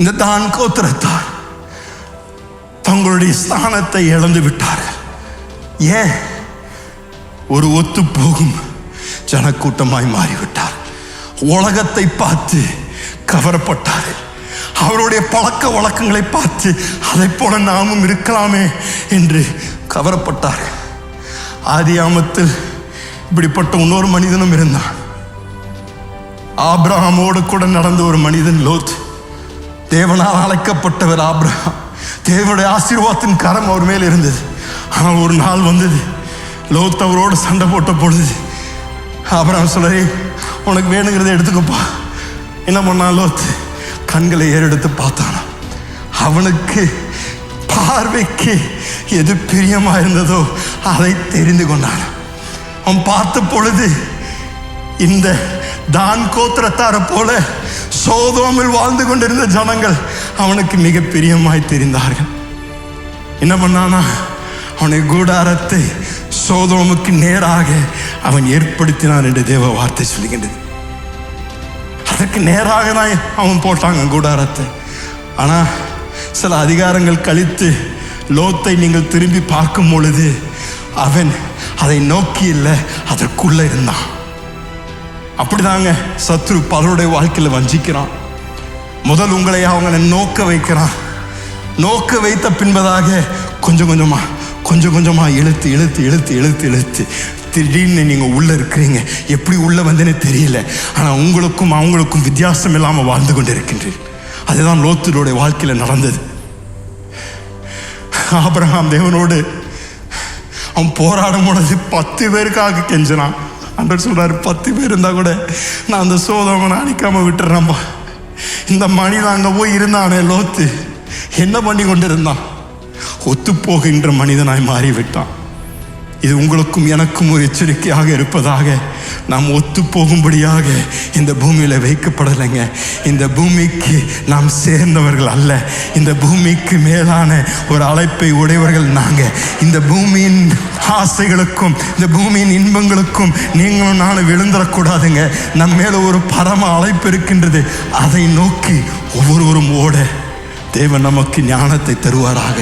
இந்த தான் கோத்திரத்தார். தங்களுடைய ஸ்தானத்தை இழந்து விட்டார்கள். ஏன்? ஒரு ஒத்து போகும் ஜனக்கூட்டமாய் மாறிவிட்டார். உலகத்தை பார்த்து கவரப்பட்டார்கள். அவருடைய பழக்க வழக்கங்களை பார்த்து அதை போல நாமும் இருக்கலாமே என்று கவரப்பட்டார்கள். ஆதியாமத்தில் இப்படிப்பட்ட இன்னொரு மனிதனும் இருந்தான். ஆப்ரஹாமோடு கூட நடந்த ஒரு மனிதன் லோத். தேவனால் அழைக்கப்பட்டவர் ஆப்ரஹாம் தேவனுடைய ஆசீர்வாதத்தின் கரம் அவர் மேல் இருந்தது. ஆனால் ஒரு நாள் வந்தது. லோத் அவரோடு சண்டை போட்ட பொழுது ஆபிரகாம் சொல்லி உனக்கு வேணுங்கிறத எடுத்துக்கப்பா. என்ன பண்ணான் லோத்? கண்களை ஏறெடுத்து பார்த்தானா. அவனுக்கு பார்வைக்கு எது பிரியமா இருந்ததோ அதை தெரிந்து கொண்டான். அவன் பார்த்த பொழுது இந்த தான் கோத்திரத்தார போல சோதோமில் வாழ்ந்து கொண்டிருந்த ஜனங்கள் அவனுக்கு மிக பிரியமாய் தெரிந்தார்கள். என்ன பண்ணானா அவனை கூடாரத்தை சோதோமுக்கு நேராக அவன் ஏற்படுத்தினான் என்று தேவ வார்த்தை சொல்லுகின்றது அதற்கு நேராக தான் அவன் போட்டாங்க கூடாரத்தை. ஆனால் சில அதிகாரங்கள் கழித்து லோத்தை நீங்கள் திரும்பி பார்க்கும் பொழுது அவன் அதை நோக்கி இல்லை அதற்குள்ளே இருந்தான். அப்படிதாங்க சத்ரு பலருடைய வாழ்க்கையில் வஞ்சிக்கிறான். முதல் உங்களை அவங்களை நோக்க வைக்கிறான். நோக்க வைத்த பின்பதாக கொஞ்சம் கொஞ்சமா கொஞ்சம் கொஞ்சமா இழுத்து இழுத்து இழுத்து இழுத்து இழுத்து. திடீர்னு நீங்கள் உள்ளே இருக்கிறீங்க. எப்படி உள்ளே வந்தேன்னு தெரியல. ஆனால் உங்களுக்கும் அவங்களுக்கும் வித்தியாசம் இல்லாமல் வாழ்ந்து கொண்டு இருக்கின்றீர்கள் அதுதான் லோத்தருடைய வாழ்க்கையில் நடந்தது. ஆபரகாம் தேவனோடு அவன் போராடும் பொழுது பத்து பேருக்காக கெஞ்சினான். அன்றர் சொல்கிறார் பத்து பேர் இருந்தால் கூட நான் அந்த சோதவனை அடிக்காம விட்டுறேன்பா இந்த மனிதன் அங்கே போய் இருந்தானே லோத்து. என்ன பண்ணி கொண்டு இருந்தான் ஒத்து போகின்ற மனிதனாய் மாறிவிட்டான். இது உங்களுக்கும் எனக்கும் ஒரு எச்சரிக்கையாக இருப்பதாக நாம் ஒத்து போகும்படியாக இந்த பூமியில் வைக்கப்படலைங்க. இந்த பூமிக்கு நாம் சேர்ந்தவர்கள் அல்ல. இந்த பூமிக்கு மேலான ஒரு அழைப்பை உடையவர்கள் நாங்கள் இந்த பூமியின் ஆசைகளுக்கும் இந்த பூமியின் இன்பங்களுக்கும் நீங்களும் நானும் விழுந்துடக்கூடாதுங்க. நம்ம மேல ஒரு பரம அழைப்பு இருக்கின்றது. அதை நோக்கி ஒவ்வொருவரும் ஓட. தேவன் நமக்கு ஞானத்தை தருவாராக.